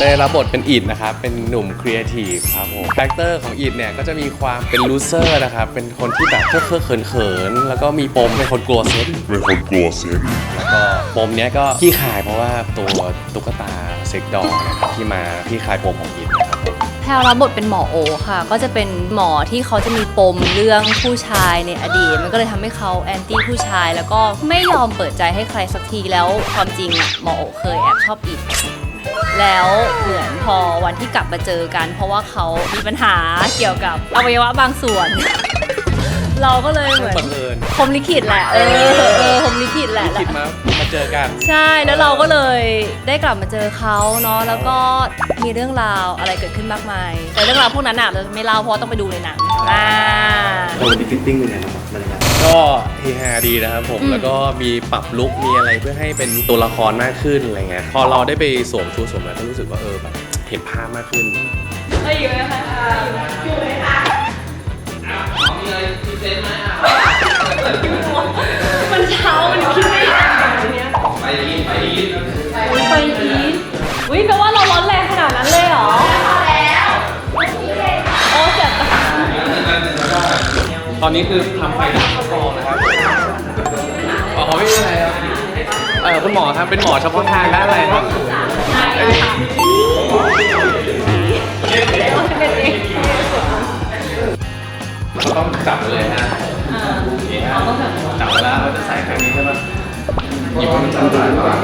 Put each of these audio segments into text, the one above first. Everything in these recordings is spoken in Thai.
ได้รับบทเป็นอิดนะครับ เป็นหนุ่มครีเอทีฟครับผมคาแรคเตอร์ของอิดเนี่ยก็จะมีความเป็นลูเซอร์นะครับ เป็นคนที่แบบเคอะเคอะเขินเขินๆแล้วก็มีปมเป็นคนกลัวเซ็ตเป็นคนกลัวเซ็กแล้วก็ปมเนี้ยก็ขี้ขายเพราะว่าตัวตุ๊กตาเซ็กดอลนะครับที่มาขี้ขายปมของอิดนะครับผมแพลรับบทเป็นหมอโอค่ะ ก็จะเป็นหมอที่เขาจะมีปมเรื่องผู้ชายในอดีต มันก็เลยทำให้เขาแอนตี้ผู้ชาย แล้วก็ไม่ยอมเปิดใจให้ใครสักทีแล้วความจริงอะหมอโอเคยแอบชอบอิด แล้วเหมือนพอวันที่กลับมาเจอกัน เพราะว่าเขามีปัญหาเกี่ยวกับอวัยวะบางส่วน เราก็เลยเหมือนบังเอิญพรหมลิขิตแหละเออเออพรหมลิขิตแหละ คิดมามาเจอกัน ใช่แล้วเราก็เลยได้กลับมาเจอเขาเนาะแล้วก็มีเรื่องราวอะไรเกิดขึ้นมากมาย แต่เรื่องราวพวกนั้นอะเราจะไม่เล่าเพราะว่าต้องไปดูในหนังอ่า โดนดิฟิตติ้งเป็นไงบ้างครับบรรยากาศ ก็เฮฮาดีนะครับผมอืมแล้วก็มีปรับลุคมีอะไรเพื่อให้เป็นตัวละครมากขึ้นอะไรเงี้ยพอเราได้ไปสวมชุดสวมอะไรก็รู้สึกว่าเออแบบเห็นภาพมากขึ้นมันเช้ามันคิดไม่ได้ไปยีนไปยีนไปยีนวิแปลว่าเราร้อนแรงขนาดนั้นเลยเหรอแล้วโอ้เจ็บตาตอนนี้คือทำไฟ ดับเข้ากองนะครับอ๋อไม่มีอะไรครับเออคุณหมอครับเป็นหมอเฉพาะทางด้านอะไรครับเราต้องจับเลยนะนี่ฮะจับแล้วเราจะใส่ข้างนี้ใช่ไหมหยิบมันจับได้ก่อน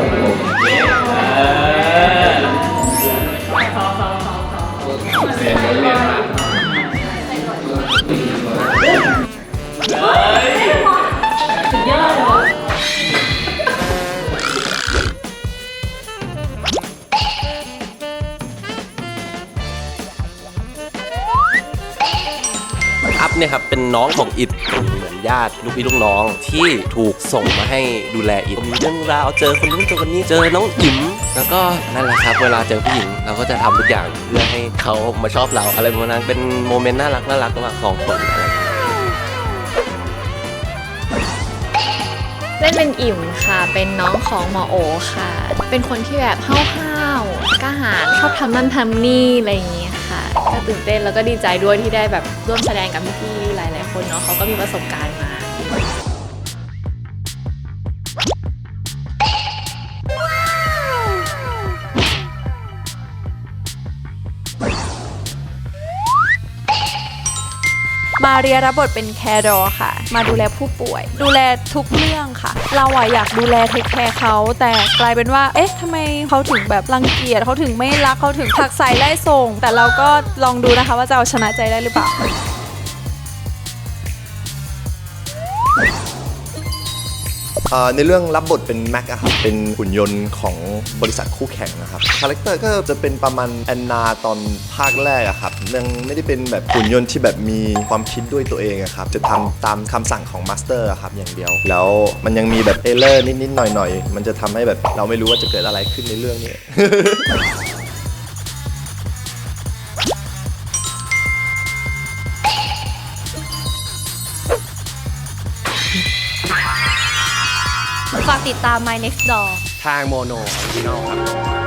เออ เนี่ยครับเป็นน้องของอิดเหมือนญาติลูกพี่ลูกน้องที่ถูกส่งมาให้ดูแลอิดมีเรื่องราวเจอคนนู้นเจอคนนี้เจอน้องอิ๋มแล้วก็นั่นแหละครับ เวลาเจอผู้หญิงเราก็จะทำทุกอย่างเพื่อให้เขามาชอบเราอะไรประมาณนั้นเป็นโมเมนต์น่ารักน่ารักระหว่างสองคนอะไรเล่นเป็นอิ่มค่ะ เป็นน้องของหมอโอค่ะ เป็นคนที่แบบห้าวๆกล้าหาญชอบทำนั่นทำนี่อะไรอย่างเงี้ย ก็ตื่นเต้นแล้วก็ดีใจด้วยที่ได้แบบร่วมแสดงกับพี่ๆหลาย ๆ คนเนาะเขาก็มีประสบการณ์มา มาเรียรับบทเป็นแครอค่ะ มาดูแลผู้ป่วย ดูแลทุกเรื่องค่ะ เราอะอยากดูแลเทคแคร์เขาแต่กลายเป็นว่า เอ๊ะทำไมเขาถึงแบบรังเกียจเขาถึงไม่รักเขาถึงผักใส่ไล่ส่ง แต่เราก็ลองดูนะคะว่าจะเอาชนะใจได้หรือเปล่า ในเรื่องรับบทเป็นแม็กอะครับเป็นหุ่นยนต์ของบริษัทคู่แข่งนะครับคาแรคเตอร์ก็จะเป็นประมาณแอนนาตอนภาคแรกอะครับยังไม่ได้เป็นแบบหุ่นยนต์ที่แบบมีความคิดด้วยตัวเองอะครับจะทำตามคำสั่งของมาสเตอร์อะครับอย่างเดียว แล้วมันยังมีแบบเอเลอร์นิดๆหน่อยๆ มันจะทำให้แบบเราไม่รู้ว่าจะเกิดอะไรขึ้นในเรื่องนี้ ฝากติดตาม My Next Door ทางโมโนออริจินอลครับ